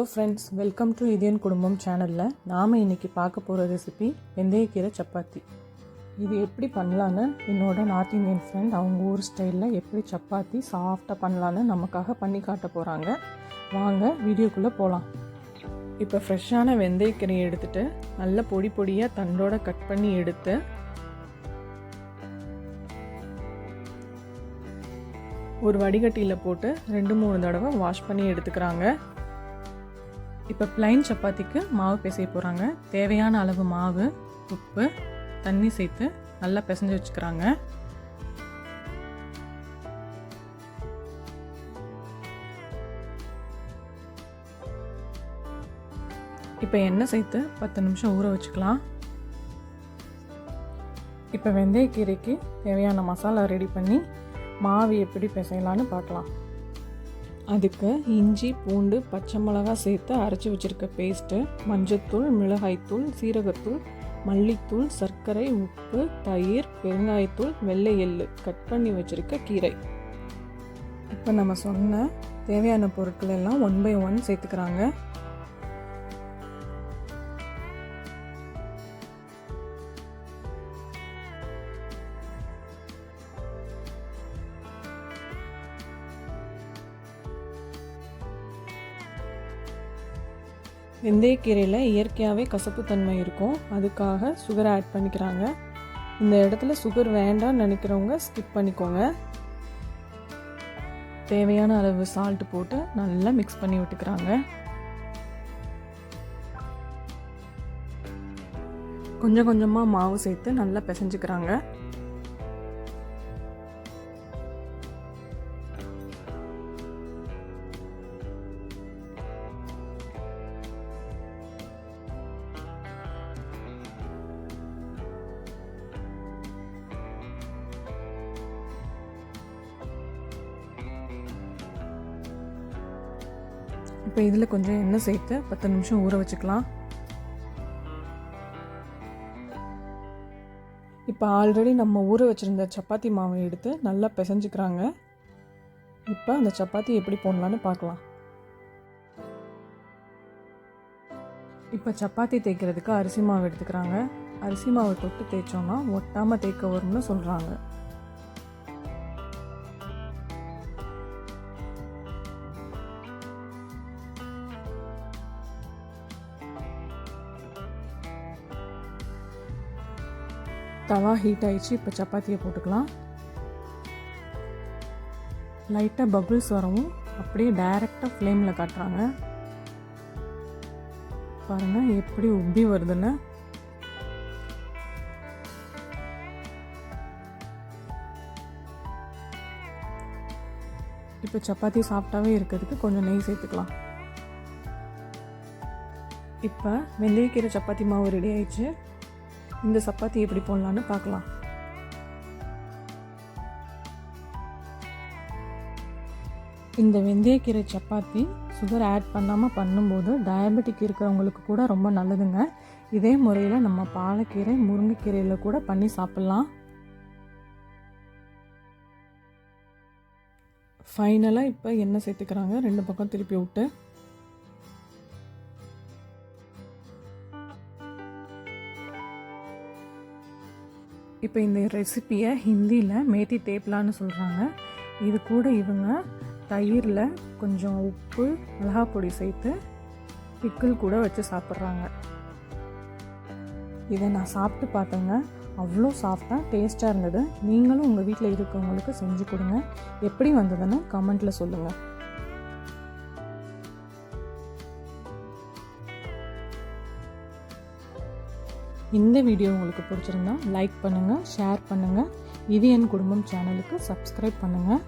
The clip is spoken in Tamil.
Hello friends welcome to Idhayan Kudumbam சேனலில் நாம் இன்றைக்கி பார்க்க போகிற ரெசிபி வெந்தயக்கீரை சப்பாத்தி. இது எப்படி பண்ணலான்னு என்னோட நார்த் இந்தியன் ஃப்ரெண்ட் அவங்க ஊர் ஸ்டைலில் எப்படி சப்பாத்தி சாஃப்டாக பண்ணலான்னு நமக்காக பண்ணி காட்ட போகிறாங்க வாங்க வீடியோக்குள்ளே போகலாம் இப்போ ஃப்ரெஷ்ஷான வெந்தயக்கீரையை எடுத்துகிட்டு நல்ல பொடி பொடியாக தண்டோட கட் பண்ணி எடுத்து ஒரு வடிகட்டியில் போட்டு ரெண்டு மூணு தடவை வாஷ் பண்ணி எடுத்துக்கிறாங்க. இப்போ பிளைன் சப்பாத்திக்கு மாவு பிசைய போகிறாங்க தேவையான அளவு மாவு உப்பு தண்ணி சேர்த்து நல்லா பிசைஞ்சு வச்சுக்கிறாங்க. இப்போ எண்ணெய் சேர்த்து பத்து நிமிஷம் ஊற வச்சுக்கலாம். இப்போ வெந்தயக்கீரைக்கு தேவையான மசாலா ரெடி பண்ணி மாவு எப்படி பிசையலான்னு பார்க்கலாம். அதுக்கு இஞ்சி பூண்டு பச்சை மிளகா சேர்த்து அரைச்சி வச்சுருக்க பேஸ்ட்டு மஞ்சத்தூள் மிளகாய்த்தூள் சீரகத்தூள் மல்லித்தூள் சர்க்கரை உப்பு தயிர் பெருங்காயத்தூள் வெள்ளை எள்ளு கட் பண்ணி வச்சுருக்க கீரை. இப்போ நம்ம சொன்ன தேவையான பொருட்கள் எல்லாம் ஒன் பை ஒன் சேர்த்துக்கிறாங்க. வெந்தயக்கீரையில் இயற்கையாகவே கசப்புத்தன்மை இருக்கும். அதுக்காக சுகர் ஆட் பண்ணிக்கிறாங்க. இந்த இடத்துல சுகர் வேண்டாம்னு நினைக்கிறவங்க ஸ்கிப் பண்ணிக்கோங்க. தேவையான அளவு சால்ட் போட்டு நல்லா மிக்ஸ் பண்ணி விட்டுக்கிறாங்க. கொஞ்சம் கொஞ்சமாக மாவு சேர்த்து நல்லா பிசைஞ்சுக்கிறாங்க. இப்போ இதில் கொஞ்சம் எண்ணெய் சேர்த்து பத்து நிமிஷம் ஊற வச்சுக்கலாம். இப்போ ஆல்ரெடி நம்ம ஊற வச்சுருந்த சப்பாத்தி மாவை எடுத்து நல்லா பிசைஞ்சுக்கிறாங்க. இப்போ அந்த சப்பாத்தி எப்படி போடலான்னு பார்க்கலாம். இப்போ சப்பாத்தி தேய்க்கிறதுக்கு அரிசி மாவு எடுத்துக்கிறாங்க. அரிசி மாவை தொட்டு தேய்ச்சோன்னா ஒட்டாமல் தேய்க்க வரும்னு சொல்கிறாங்க தவா ஹீட் ஆயிடுச்சு. இப்போ சப்பாத்தியை போட்டுக்கலாம். லைட்டாக பபுள்ஸ் வரவும் அப்படியே டைரெக்டாக ஃப்ளேமில் காட்டுறாங்க. பாருங்கள் எப்படி உப்பி வருதுன்னு. இப்போ சப்பாத்தி சாஃப்டாகவே இருக்கிறதுக்கு கொஞ்சம் நெய் சேர்த்துக்கலாம். இப்போ வெந்தயக்கீரை சப்பாத்தி மாவு ரெடி ஆயிடுச்சு. இந்த சப்பாத்தி எப்படி போடலான்னு பார்க்கலாம். இந்த வெந்தயக்கீரை சப்பாத்தி சுகர் ஆட் பண்ணாமல் பண்ணும்போது டயபெட்டிக் இருக்கிறவங்களுக்கு கூட ரொம்ப நல்லதுங்க. இதே முறையில் நம்ம பாலக்கீரை முருங்கைக்கீரையில் கூட பண்ணி சாப்பிட்லாம். ஃபைனலாக இப்போ எண்ணெய் சேர்த்துக்கிறாங்க. ரெண்டு பக்கம் திருப்பி விட்டு இப்போ இந்த ரெசிப்பியை ஹிந்தியில் மேத்தி தேப்லான்னு சொல்கிறாங்க. இது கூட இவங்க தயிரில் கொஞ்சம் உப்பு மிளகாப்பொடி சேர்த்து பிக்கிள் கூட வச்சு சாப்பிட்றாங்க. இதை நான் சாப்பிட்டு பார்த்தேங்க. அவ்வளோ சாஃப்டாக டேஸ்ட்டாக இருந்தது. நீங்களும் உங்கள் வீட்டில் இருக்கவங்களுக்கு செஞ்சு கொடுங்க. எப்படி வந்ததுன்னு கமெண்ட்டில் சொல்லுங்கள். இந்த வீடியோ உங்களுக்கு பிடிச்சிருந்தா லைக் பண்ணுங்கள் ஷேர் பண்ணுங்கள் இது என் குடும்பம் சேனலுக்கு சப்ஸ்கிரைப் பண்ணுங்கள்